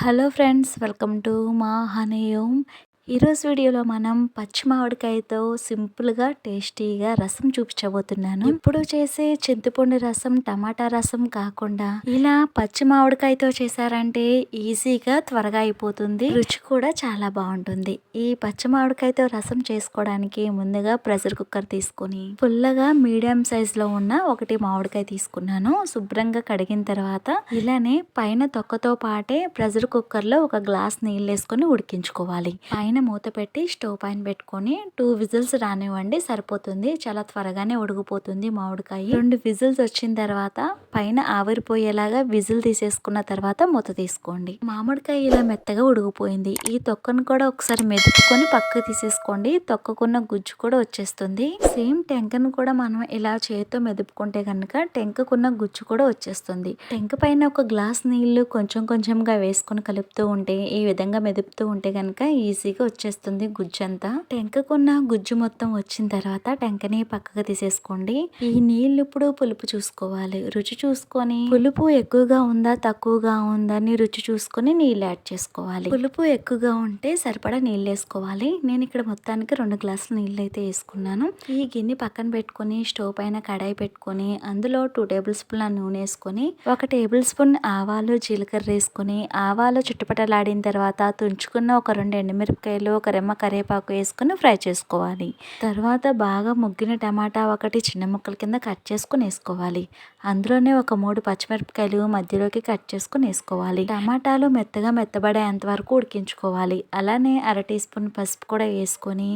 Hello friends welcome to మా హనీయం ఈరోజు వీడియోలో మనం పచ్చి మామిడికాయతో సింపుల్గా టేస్టీగా రసం చూపించబోతున్నాను. ఇప్పుడు చేసే చింతపండు రసం టమాటా రసం కాకుండా ఇలా పచ్చి మామిడికాయతో చేశారంటే ఈజీగా త్వరగా అయిపోతుంది. రుచి కూడా చాలా బాగుంటుంది. ఈ పచ్చి మామిడికాయతో రసం చేసుకోవడానికి ముందుగా ప్రెషర్ కుక్కర్ తీసుకొని పుల్లగా మీడియం సైజులో ఉన్న ఒకటి మామిడికాయ తీసుకున్నాను. శుభ్రంగా కడిగిన తర్వాత ఇలానే పైన తొక్కతో పాటే ప్రెషర్ కుక్కర్లో ఒక గ్లాస్ నీళ్ళు వేసుకొని ఉడికించుకోవాలి. పైన మూత పెట్టి స్టవ్ పైన పెట్టుకొని టూ విజిల్స్ రానివ్వండి సరిపోతుంది. చాలా త్వరగానే ఉడికిపోతుంది మామిడికాయ. రెండు విజిల్స్ వచ్చిన తర్వాత పైన ఆవిరిపోయేలాగా విజిల్ తీసేసుకున్న తర్వాత మూత తీసుకోండి. మామిడికాయ ఇలా మెత్తగా ఉడిగిపోయింది ఈ తొక్కను కూడా ఒకసారి మెదుపుకొని పక్కకు తీసేసుకోండి. తొక్కకున్న గుజ్జు కూడా వచ్చేస్తుంది. సేమ్ టెంకను కూడా మనం ఇలా చేతితో మెదుపుకుంటే కనుక టెంకకున్న గుజ్జు కూడా వచ్చేస్తుంది. టెంక పైన ఒక గ్లాస్ నీళ్ళు కొంచెం కొంచెంగా వేసుకొని కలుపుతూ ఉంటే ఈ విధంగా మెదుపుతూ ఉంటే కనుక ఈజీగా వచ్చేస్తుంది గుజ్జు అంతా టెంకకున్న గుజ్జు మొత్తం వచ్చిన తర్వాత టెంకని పక్కకు తీసేసుకోండి. ఈ నీళ్ళు ఇప్పుడు పులుపు చూసుకోవాలి. రుచి చూసుకొని పులుపు ఎక్కువగా ఉందా తక్కువగా ఉందా అని రుచి చూసుకొని నీళ్ళు యాడ్ చేసుకోవాలి. పులుపు ఎక్కువగా ఉంటే సరిపడా నీళ్ళు వేసుకోవాలి. నేను ఇక్కడ మొత్తానికి రెండు గ్లాసులు నీళ్ళు అయితే వేసుకున్నాను. ఈ గిన్నె పక్కన పెట్టుకొని స్టవ్ పైన కడాయి పెట్టుకొని అందులో టూ టేబుల్ స్పూన్ నూనె వేసుకొని ఒక టేబుల్ స్పూన్ ఆవాలు జీలకర్ర వేసుకొని ఆవాలు చుట్టుపట్టలాడిన తర్వాత తుంచుకున్న ఒక రెండు ఎండుమిరపకాయ మిరపకాయలు ఒక రెమ్మ కరివేపాకు వేసుకుని ఫ్రై చేసుకోవాలి. తర్వాత బాగా ముగ్గిన టమాటా ఒకటి చిన్న ముక్కల కింద కట్ చేసుకుని వేసుకోవాలి. అందులోనే ఒక మూడు పచ్చిమిరపకాయలు మధ్యలోకి కట్ చేసుకుని వేసుకోవాలి. టమాటాలు మెత్తగా మెత్తబడేంత వరకు ఉడికించుకోవాలి. అలానే అర టీ స్పూన్ పసుపు కూడా వేసుకొని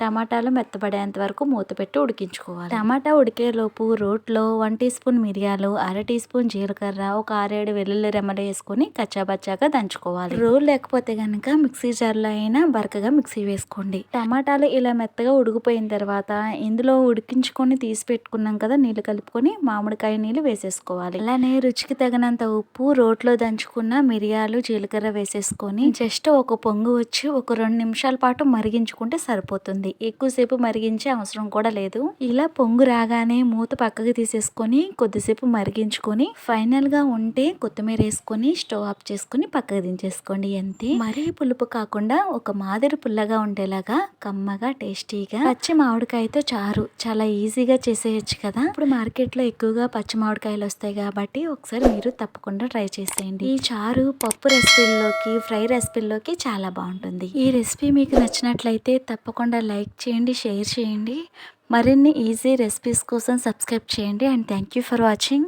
టమాటాలు మెత్తబడేంత వరకు మూత పెట్టి ఉడికించుకోవాలి. టమాటా ఉడికేలోపు రోట్లో వన్ టీ స్పూన్ మిరియాలు అర టీ స్పూన్ జీలకర్ర ఒక ఆరేడు వెల్లుల్లి రెమ్మలు వేసుకొని కచ్చాబచ్చాగా దంచుకోవాలి. రోల్ లేకపోతే కనుక మిక్సీ జార్లో అయినా బరకగా మిక్సీ వేసుకోండి. టమాటాలు ఇలా మెత్తగా ఉడికిపోయిన తర్వాత ఇందులో ఉడికించుకొని తీసి పెట్టుకున్నాం కదా నీళ్ళు కలుపుకొని మామిడికాయ నీళ్ళు వేసేసుకోవాలి. అలానే రుచికి తగినంత ఉప్పు రోట్లో దంచుకున్న మిరియాలు జీలకర్ర వేసేసుకొని జస్ట్ ఒక పొంగు వచ్చి ఒక రెండు నిమిషాల పాటు మరిగించుకుంటే సరిపోతుంది. ఉంటుంది ఎక్కువసేపు మరిగించే అవసరం కూడా లేదు. ఇలా పొంగు రాగానే మూత పక్కకి తీసేసుకొని కొద్దిసేపు మరిగించుకొని ఫైనల్గా ఉంటే కొత్తిమీర వేసుకొని స్టవ్ ఆఫ్ చేసుకొని పక్కకు దించేసుకోండి. అంతే. మరీ పులుపు కాకుండా ఒక మాదిరి పుల్లగా ఉండేలాగా కమ్మగా టేస్టీగా పచ్చి మామిడికాయతో చారు. చాలా ఈజీగా చేసేయచ్చు కదా. ఇప్పుడు మార్కెట్లో ఎక్కువగా పచ్చి మామిడికాయలు వస్తాయి కాబట్టి ఒకసారి మీరు తప్పకుండా ట్రై చేసేయండి. ఈ చారు పప్పు రెసిపీల్లోకి ఫ్రై రెసిపీల్లోకి చాలా బాగుంటుంది. ఈ రెసిపీ మీకు నచ్చినట్లయితే తప్పకుండా లైక్ లైక్ చేయండి షేర్ చేయండి. మరిన్ని ఈజీ రెసిపీస్ కోసం సబ్స్క్రైబ్ చేయండి and thank you for watching.